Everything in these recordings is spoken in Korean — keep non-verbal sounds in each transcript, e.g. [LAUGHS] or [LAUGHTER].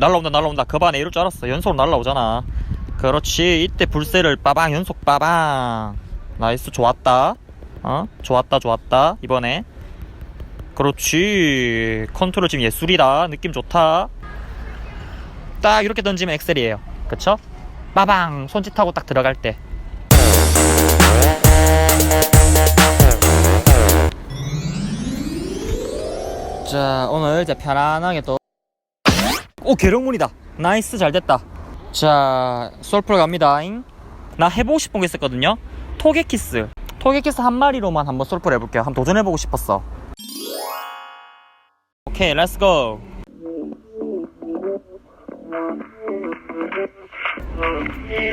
날라온다 날라온다. 그 반에 이럴 줄 알았어. 연속으로 날라오잖아. 그렇지. 이때 불새를 빠방 연속 빠방. 나이스 좋았다. 어? 좋았다 좋았다. 이번에. 그렇지. 컨트롤 지금 예술이다. 느낌 좋다. 딱 이렇게 던지면 엑셀이에요. 그쵸? 빠방. 손짓하고 딱 들어갈 때. 자 오늘 이제 편안하게 또 오 계룡문이다. 나이스 잘 됐다. 자 솔플 갑니다잉? 나 해보고 싶은 게 있었거든요. 토게키스. 토게키스 한 마리로만 한번 솔플 해볼게요. 한번 도전해보고 싶었어. 오케이 렛츠고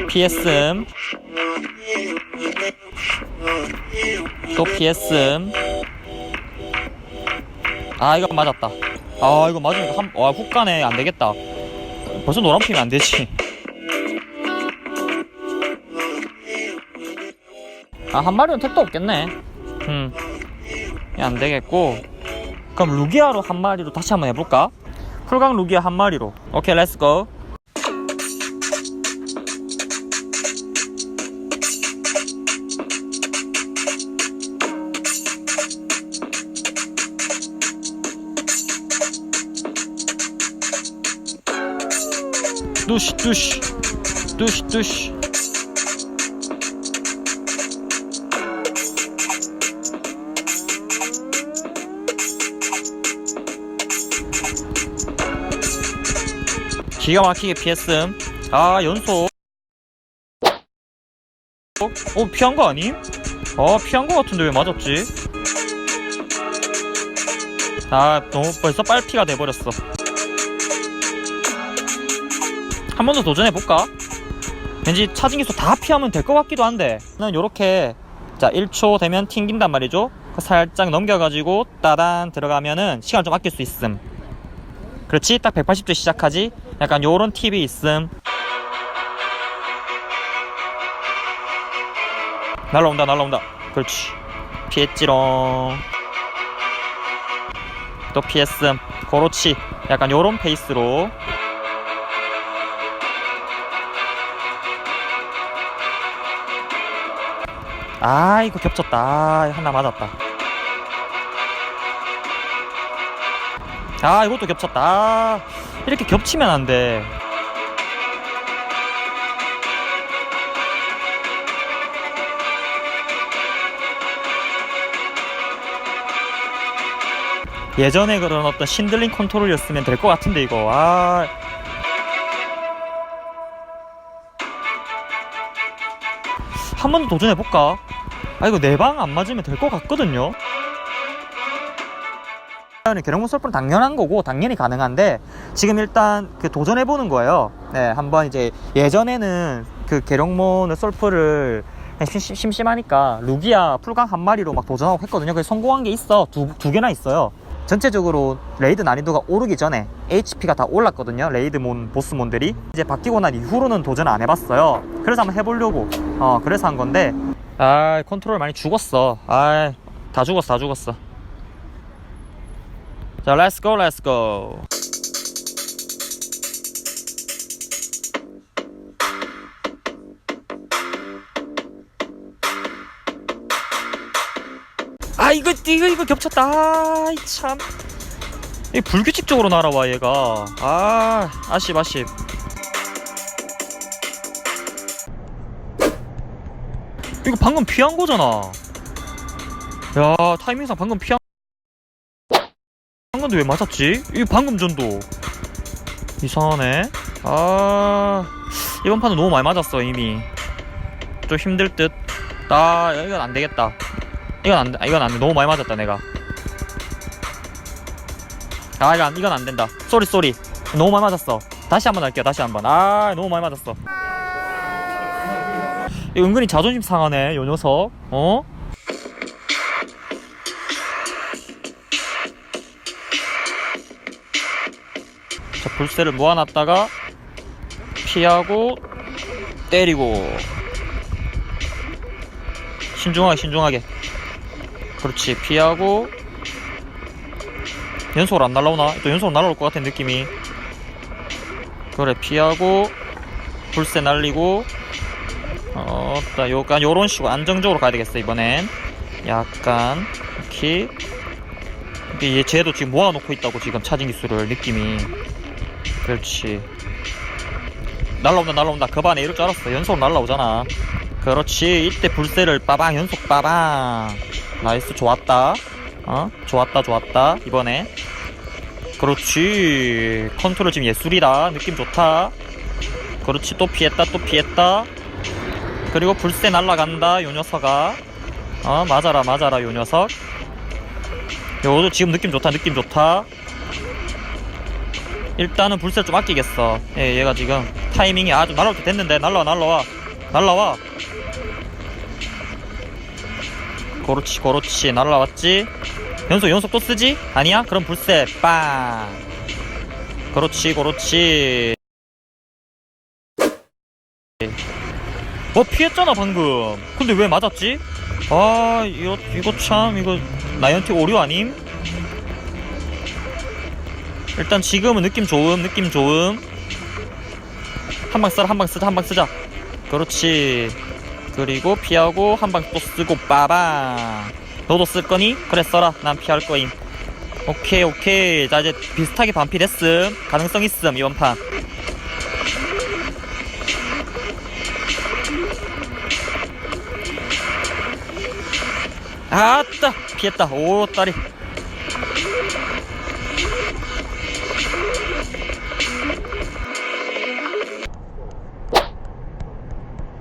PSM 또 PSM 아 이거 맞았다 아 이거 맞으니까 한, 와 훅가네. 안되겠다. 벌써 노란 피면 안 되지. 아 한 마리는 택도 없겠네. 음 이거 안되겠고. 그럼 루기아로 한 마리로 다시 한번 해볼까? 풀강 루기아 한 마리로. 오케이 렛츠고 뚜시 뚜시. 뚜시 뚜시. 기가 막히게 피했음. 아 연속 어 피한 거 아님? 아 피한 거 같은데 왜 맞았지? 아 너무 벌써 빨피가 돼버렸어 한 번 더 도전해볼까? 왠지 차징 기수 다 피하면 될 것 같기도 한데. 는 요렇게 자 1초 되면 튕긴단 말이죠. 그 살짝 넘겨가지고 따단 들어가면은 시간을 좀 아낄 수 있음. 그렇지? 딱 180도 시작하지? 약간 요런 팁이 있음. 날라온다 날라온다. 그렇지. 피했지롱. 또 피했음. 그렇지 약간 요런 페이스로 아 이거 겹쳤다. 아, 하나 맞았다. 아 이것도 겹쳤다. 아, 이렇게 겹치면 안돼. 예전에 그런 어떤 신들링 컨트롤이었으면 될 것 같은데 이거. 아 한 번 더 도전해볼까? 아 이거 내 방 안 맞으면 될 것 같거든요. 계룡문 솔프는 당연한 거고 당연히 가능한데 지금 일단 그 도전해보는 거예요. 네 한번 이제 예전에는 그 계룡문을 솔프를 심심하니까 루기아 풀강 한 마리로 막 도전하고 했거든요. 그래서 성공한 게 있어. 두, 두 개나 있어요 전체적으로 레이드 난이도가 오르기 전에 HP가 다 올랐거든요. 레이드몬 보스몬들이. 이제 바뀌고 난 이후로는 도전 안 해봤어요. 그래서 한번 해보려고. 어 그래서 한 건데. 아 컨트롤 많이 죽었어. 아다 죽었어 다 죽었어. 자 렛츠고 렛츠고 아 이거 이거 이거 겹쳤다. 아참. 이 불규칙적으로 날아와 얘가. 아 아쉽 아쉽. 이거 방금 피한 거잖아. 야 타이밍상 방금 피한 한 건데 왜 맞았지? 이 방금 전도. 이상하네. 아 이번 판은 너무 많이 맞았어 이미. 좀 힘들 듯아 이건 안 되겠다 이건 안 돼. 아, 이건 안 돼. 너무 많이 맞았다, 내가. 아, 이건, 이건 안 된다. 쏘리, 쏘리. 너무 많이 맞았어. 다시 한 번 할게요, 다시 한 번. 아, 너무 많이 맞았어. 은근히 자존심 상하네, 요 녀석. 어? 자, 불새를 모아놨다가, 피하고, 때리고. 신중하게, 신중하게. 그렇지. 피하고. 연속으로 안 날라오나? 또 연속으로 날라올 것 같은 느낌이. 그래 피하고. 불새 날리고. 어, 딱 요간 요런 식으로 안정적으로 가야 되겠어 이번엔. 약간. 이렇게. 이게 얘 쟤도 지금 모아놓고 있다고 지금 차징 기술을 느낌이. 그렇지. 날라온다 날라온다. 그 반에 이럴 줄 알았어. 연속으로 날라오잖아. 그렇지. 이때 불새를 빠방 연속 빠방 나이스 좋았다. 어? 좋았다 좋았다. 이번에. 그렇지. 컨트롤 지금 예술이다. 느낌 좋다. 그렇지 또 피했다 또 피했다. 그리고 불새 날라간다 요 녀석아. 어 맞아라 맞아라 요 녀석. 요도 지금 느낌 좋다 느낌 좋다. 일단은 불새 좀 아끼겠어. 예, 얘가 지금 타이밍이 아주 날라올 때 됐는데 날라와 날라와. 날라와 그렇지 그렇지 날라왔지? 연속 연속 또 쓰지? 아니야? 그럼 불새 빵. 그렇지 그렇지 어 피했잖아 방금. 근데 왜 맞았지? 아 이거 이거 참 이거 나이언티 오류 아님? 일단 지금은 느낌 좋음 느낌 좋음. 한방 써라 한 방 쓰자 한 방 쓰자. 그렇지 그리고 피하고 한 방 또 쓰고 빠방 너도 쓸 거니? 그래 써라. 난 피할 거임. 오케이 오케이. 자 이제 비슷하게 반피 됐음. 가능성 있음 이번 판. 아따 피했다. 오 딸이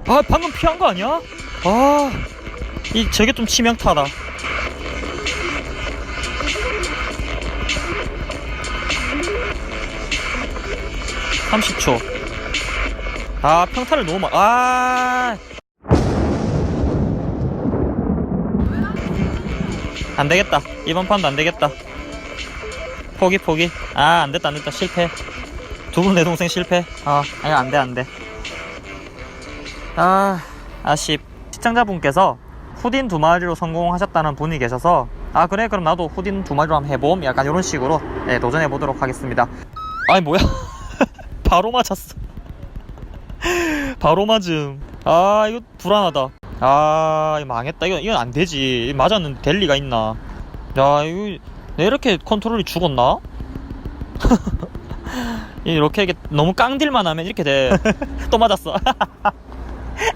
아 방금 피한 거 아니야? 아 이 저게 좀 치명타다 30초 아 평타를 너무 막 아. 안 되겠다. 이번 판도 안 되겠다. 포기 포기. 아, 안 됐다 안 됐다. 실패. 두 분 내 동생 실패. 아, 아니 안 돼, 안 돼. 아, 아쉽. 시청자분께서 후딘 두 마리로 성공하셨다는 분이 계셔서 아 그래 그럼 나도 후딘 두 마리로 한번 해봄 약간 이런 식으로 네, 도전해 보도록 하겠습니다. 아니 뭐야? [LAUGHS] 바로 맞았어. [LAUGHS] 바로 맞음. 아 이거 불안하다. 아 이거 망했다. 이건 이건 안 되지. 맞았는데 될 리가 있나? 야 이거 내 이렇게 컨트롤이 죽었나? [LAUGHS] 이렇게 너무 깡딜만 하면 이렇게 돼. 또 맞았어.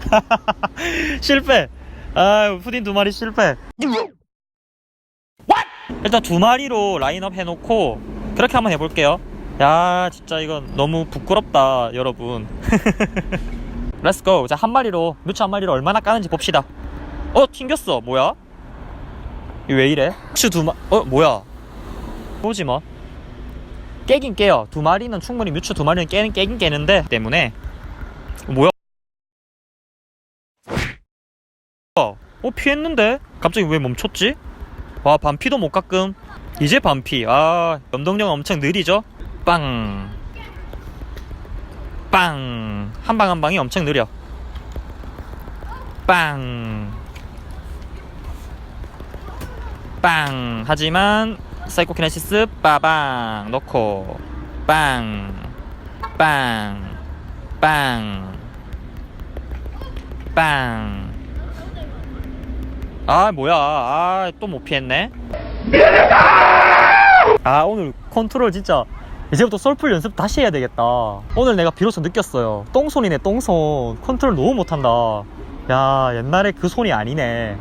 [LAUGHS] 실패. 아 푸딘 두 마리 실패. 일단 두 마리로 라인업 해놓고 그렇게 한번 해볼게요. 야 진짜 이건 너무 부끄럽다 여러분. [LAUGHS] 렛츠고 자 한 마리로 뮤츠 한 마리로 얼마나 까는지 봅시다. 어 튕겼어. 뭐야? 이왜 이래? 뮤츠 두마 어 뭐야? 보지 마. 깨긴 깨요. 두 마리는 충분히 뮤츠 두 마리는 깨는 깨긴 깨는데 때문에. 뭐야 어 피했는데 갑자기 왜 멈췄지 와 반피도 못 가끔 이제 반피 아 염동력 엄청 느리죠 빵. 빵. 한 방 한 방이 엄청 느려. 빵. 빵. 하지만 사이코키네시스 빠방 넣고 빵. 빵. 빵. 빵. 아, 뭐야. 아, 또 못 피했네. 아, 오늘 컨트롤 진짜 이제부터 솔풀 연습 다시 해야 되겠다. 오늘 내가 비로소 느꼈어요. 똥손이네, 똥손. 컨트롤 너무 못한다. 야, 옛날에 그 손이 아니네.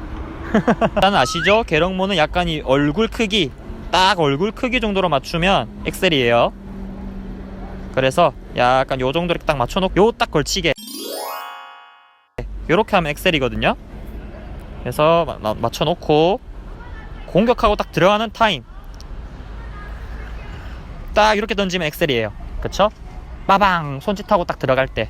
[LAUGHS] 일단 아시죠? 계령모는 약간 이 얼굴 크기, 딱 얼굴 크기 정도로 맞추면 엑셀이에요. 그래서 약간 요 정도로 딱 맞춰놓고 요 딱 걸치게. 요렇게 하면 엑셀이거든요. 마- 맞춰놓고 공격하고 딱 들어가는 타임. 딱 이렇게 던지면 엑셀이에요. 그쵸? 빠방 손짓하고 딱 들어갈 때